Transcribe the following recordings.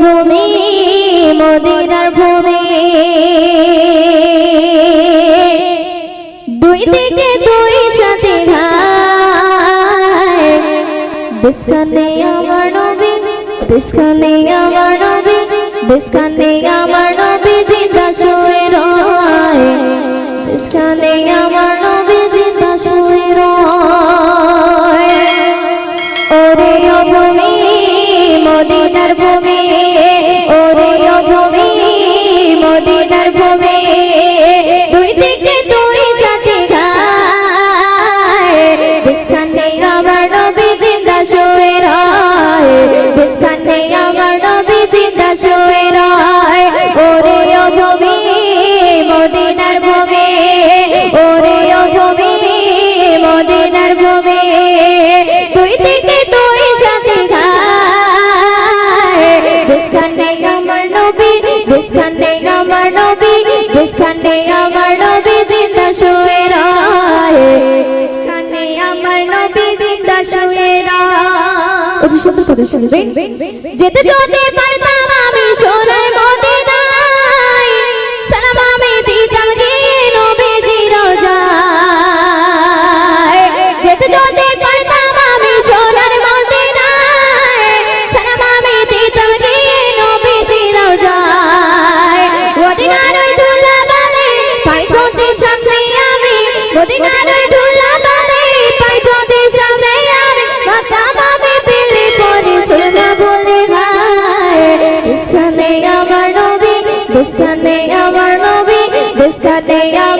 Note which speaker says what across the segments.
Speaker 1: ভূমি মদিনার ভূমি। দুই দিকে দুই সাথে আমার নবী বিস্কানে আমার নবী বিস্কানে আমার মদিনার ভূমি, ওরে ও ভূমি, মদিনার ভূমি। দুই দিকে দুই সাথে বিস্কানে আমার নবী জিন্দা শুয়ে রয়। আমার নবী জিন্দা শুয়ে রয়। ওরে ও ভূমি, মদিনার ভূমি, ওরে ও ভূমি, মদিনার ভূমি। করে শুনবেন যেতে যেতে পারতাম আমি সোনার মদিনায় সালাম আমি দিতাম গিয়ে নবীজির রোজায় যেতে যেতে পারতাম আমি সোনার মদিনায় সালাম আমি দিতাম গিয়ে নবীজির রোজায় মদিনার ওই ধুলা বালে পাই চলতে সামনে আমি। মদিনার ওই বিস্কানে আমার নবী বিস্কানে আমার নবী বিস্কানে আমার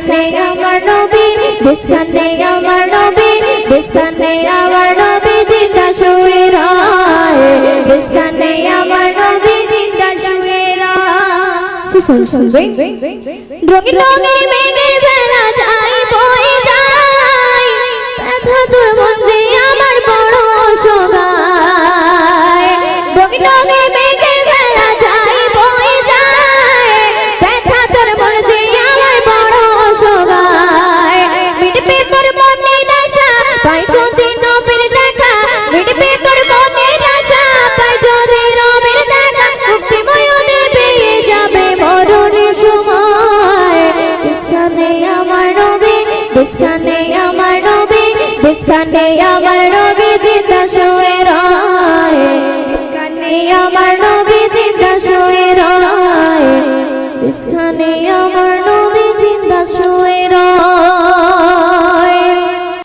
Speaker 1: বিস্কানে আমার নবী বিস্কানে আমার নবী বিস্কানে আমার নবী জিন্দা শুয়ে রয়। বিস্কানে আমার নবী জিন্দা শুয়ে রয়। সুসন শুনবে রঙিন রঙের মেঘের বেলা যাই বয়ে পাই যদি নবীর দেখা, মিটবে সময়। বিস্কানে আমার নবী বিস্কানে আমার নবী বিস্কানে আমার নবী জিন্দা শুয়ে রয়। বিস্কানে আমার নবী জিন্দা শুয়ে রয়।